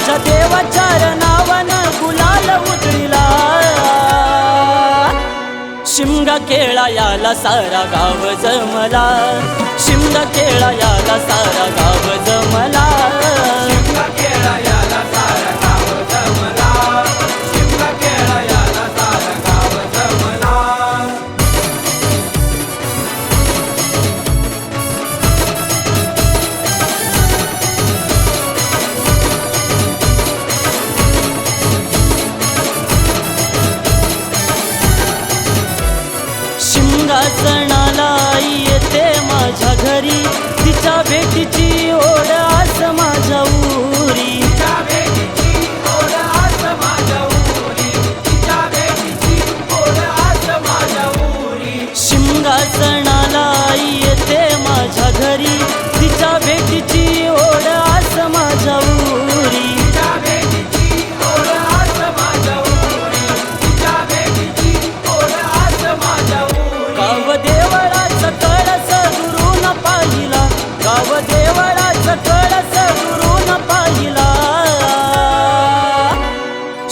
आमच्या देवाच्या नावन गुलाल उतरिला. शिमगा केळा याला सारा गाव जमला. शिमगा केळा याला सारा गाव जमला.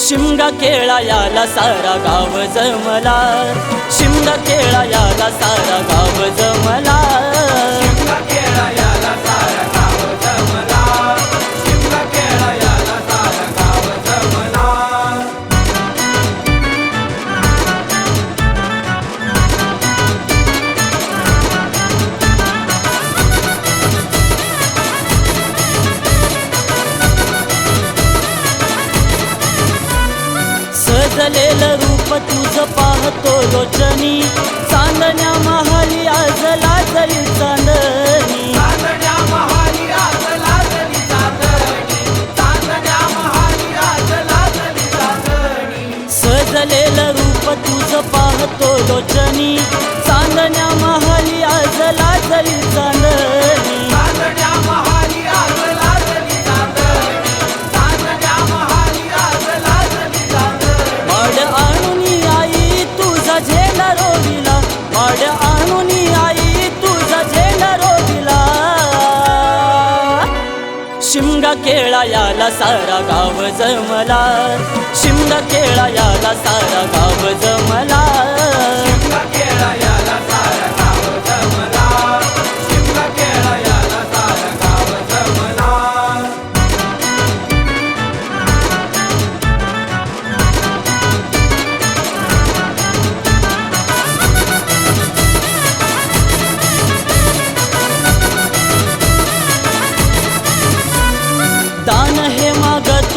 शिमगा केळा याला सारा गाव जमला. शिमगा केळा याला सारा गाव जमला. बदलेल रूप तुझ पाहतो लोचनी चांदण्या महाली आज लाजली चांदणी. सजलेल रूप तुझ पाहतो लोचनी शिमगा केळा याला सारा गाव जमला. शिमगा केळा याला सारा गाव जमला.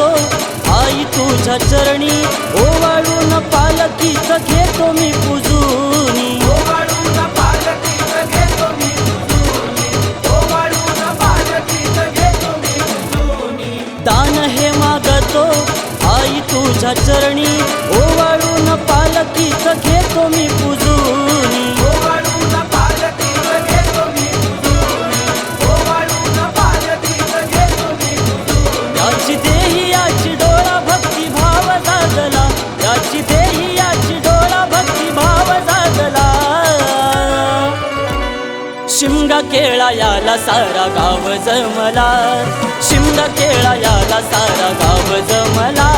घेतो. आई तुझ्या चरणी ओवाळून पालकीच घेतो मी पुजून. दान हे मागतो. आई तुझ्या चरणी ओवाळून पालकीच घेतो मी केळा याला सारा गाव जमला. शिमला केळा याला सारा गाव जमला.